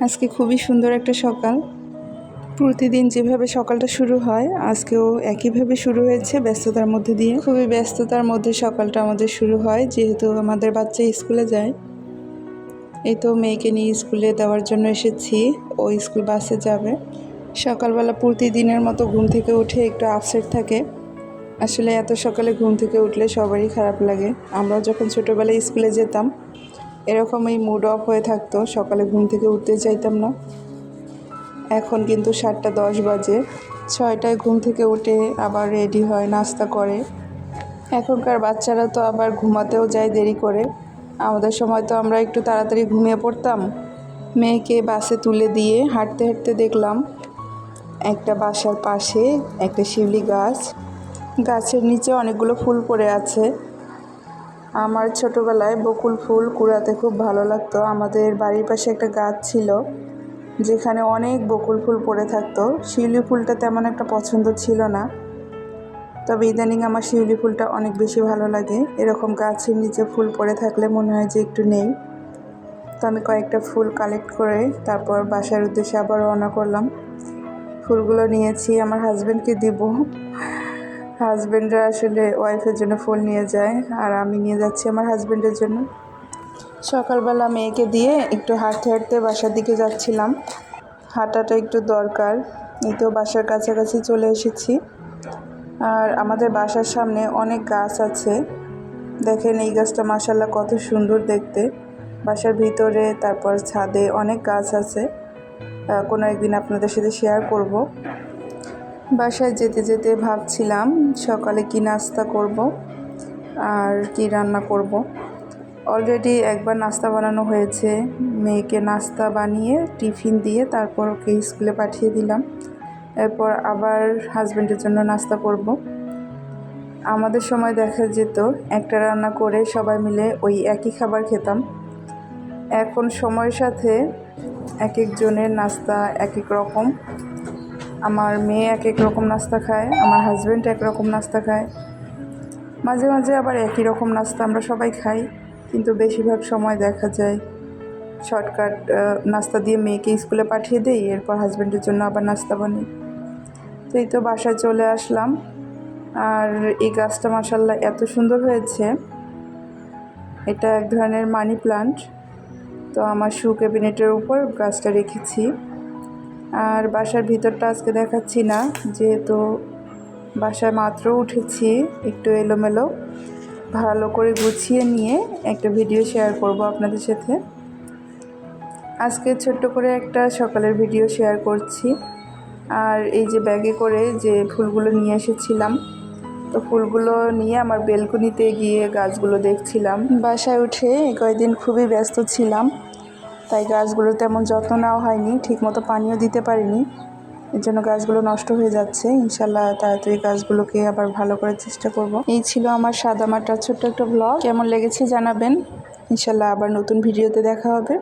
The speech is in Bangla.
আজকে খুবই সুন্দর একটা সকাল। প্রতিদিন যেভাবে সকালটা শুরু হয়, আজকেও একইভাবে শুরু হয়েছে ব্যস্ততার মধ্যে দিয়ে। খুবই ব্যস্ততার মধ্যে সকালটা আমাদের শুরু হয়, যেহেতু আমাদের বাচ্চা স্কুলে যায়। এই তো মেয়েকে নিয়ে স্কুলে দেওয়ার জন্য এসেছি, ও স্কুল বাসে যাবে। সকালবেলা প্রতিদিনের মতো ঘুম থেকে উঠে একটু আপসেট থাকে। আসলে এত সকালে ঘুম থেকে উঠলে সবারই খারাপ লাগে। আমরাও যখন ছোটোবেলায় স্কুলে যেতাম এরকমই মুড অফ হয়ে থাকতো। সকালে ঘুম থেকে উঠতে চাইতাম না। এখন কিন্তু সাতটা দশ বাজে। ছয়টায় ঘুম থেকে উঠে আবার রেডি হয়, নাস্তা করে। এখনকার বাচ্চারা তো আবার ঘুমাতেও যায় দেরি করে। আমাদের সময় তো আমরা একটু তাড়াতাড়ি ঘুমিয়ে পড়তাম। মেয়েকে বাসে তুলে দিয়ে হাঁটতে হাঁটতে দেখলাম, একটা বাসার পাশে একটা শিউলি গাছ। গাছের নিচে অনেকগুলো ফুল পড়ে আছে। আমার ছোটোবেলায় বকুল ফুল কুড়াতে খুব ভালো লাগতো। আমাদের বাড়ির পাশে একটা গাছ ছিল, যেখানে অনেক বকুল ফুল পড়ে থাকতো। শিউলি ফুলটা তেমন একটা পছন্দ ছিল না, তবে ইদানিং আমার শিউলি ফুলটা অনেক বেশি ভালো লাগে। এরকম গাছের নিচে ফুল পড়ে থাকলে মনে হয় যে একটু নেই। তো আমি কয়েকটা ফুল কালেক্ট করে তারপর বাসার উদ্দেশ্যে আবার রওনা করলাম। ফুলগুলো নিয়েছি, আমার হাজব্যান্ডকে দিব। হাজব্যান্ডরা আসলে ওয়াইফের জন্য ফুল নিয়ে যায়, আর আমি নিয়ে যাচ্ছি আমার হাজব্যান্ডের জন্য। সকালবেলা মেয়েকে দিয়ে একটু হাঁটতে হাঁটতে বাসার দিকে যাচ্ছিলাম। হাঁটাটা একটু দরকার, এই তো বাসার কাছাকাছি চলে এসেছি। আর আমাদের বাসার সামনে অনেক গাছ আছে। দেখেন এই গাছটা মাসাল্লাহ কত সুন্দর দেখতে। বাসার ভিতরে, তারপর ছাদে অনেক গাছ আছে। কোনো একদিন আপনাদের সাথে শেয়ার করব। বাসায় যেতে যেতে ভাবছিলাম সকালে কি নাস্তা করব আর কি রান্না করব। অলরেডি একবার নাস্তা বানানো হয়েছে। মেয়েকে নাস্তা বানিয়ে টিফিন দিয়ে তারপর ওকে স্কুলে পাঠিয়ে দিলাম। এরপর আবার হাজব্যান্ডের জন্য নাস্তা করব। আমাদের সময় দেখা যেত, একটা রান্না করে সবাই মিলে ওই একই খাবার খেতাম। এখন সময়ের সাথে এক একজনের নাস্তা এক এক রকম। আমার মেয়ে এক এক রকম নাস্তা খায়, আমার হাজব্যান্ড এক রকম নাস্তা খায়। মাঝে মাঝে আবার একই রকম নাস্তা আমরা সবাই খাই, কিন্তু বেশিরভাগ সময় দেখা যায় শর্টকাট নাস্তা দিয়ে মেয়েকে স্কুলে পাঠিয়ে দেই, এরপর হাজব্যান্ডের জন্য আবার নাস্তা বানাই। তো এই তো বাসায় চলে আসলাম। আর এই গাছটা মাসাল্লাহ এত সুন্দর হয়েছে। এটা এক ধরনের মানি প্লান্ট তো আমার শু ক্যাবিনেটের উপর গাছটা রেখেছি। আর বাসার ভিতরটা আজকে দেখাচ্ছি না, যেহেতু বাসায় মাত্র উঠেছি একটু এলোমেলো। ভালো করে গুছিয়ে নিয়ে একটা ভিডিও শেয়ার করব আপনাদের সাথে। আজকে ছোট্ট করে একটা সকালের ভিডিও শেয়ার করছি। আর এই যে ব্যাগে করে যে ফুলগুলো নিয়ে এসেছিলাম, তো ফুলগুলো নিয়ে আমার বেলকনিতে গিয়ে গাছগুলো দেখছিলাম। বাসায় উঠে কয়েকদিন খুবই ব্যস্ত ছিলাম তাই গাছগুলো তেমন যত্ন নেওয়া হয়নি, ঠিকমতো পানিও দিতে পারিনি। এর জন্য গাছগুলো নষ্ট হয়ে যাচ্ছে। ইনশাল্লাহ তাড়াতাড়ি গাছগুলোকে আবার ভালো করার চেষ্টা করব। এই ছিল আমার সাদা মাটার ছোট্ট একটা ব্লগ কেমন লেগেছে জানাবেন। ইনশাল্লাহ আবার নতুন ভিডিওতে দেখা হবে।